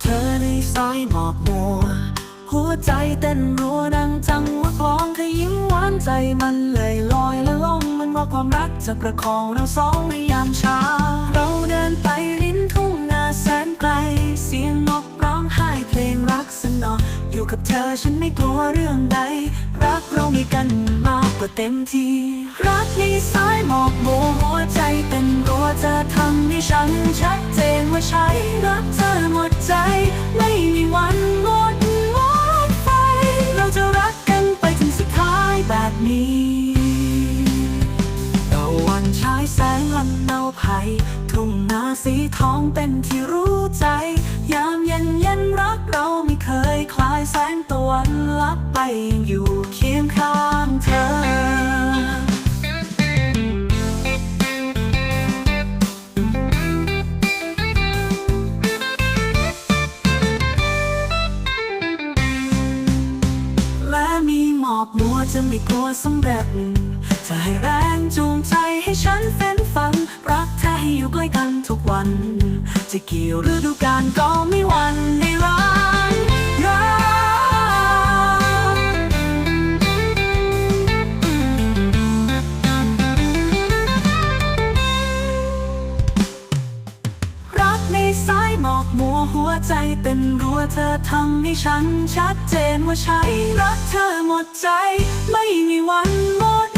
เธอในสายหมอกมัว หัวใจเต้นรัวดังจังว่ากลองเธอยิ้มหวานใจมันเลยลอยและล่องมันว่าความรักจะประคองเราสองในยามเช้าเราเดินไปริมทุ่งนาแสนไกล เสียงนกร้องไห้เพลงรักสนอ อยู่กับเธอฉันไม่กลัวเรื่องใด รักเรามีกันมากกว่าเต็มที่ รักในสายหมอกโบวหัวใจเต้นรัวจะทำให้ฉันชัดเจนว่าใช่รักเธอ ใจ ไม่มีวันหมดหมดไฟเราจะรักกันไปถึงสุดท้ายแบบนี้ตะวันฉายแสงลำเนาไผ่ทุ่งนาสีทองเป็นที่รู้ใจ ยามเย็นเย็นรักเราไม่เคยคลายแสงตะวันลับไป อกมัวจะไม่กลัวสำเร็จจะให้แรงจูงใจให้ฉันเฟ้นฟัน รักแท้ให้อยู่ใกล้กันทุกวัน จะกี่ฤดูกาลก็ไม่หวันายหมอกมัวหัวใจเต้นรัวเธอทำให้ฉันชัดเจนว่าใช่รักเธอหมดใจ ไม่มีวันหมด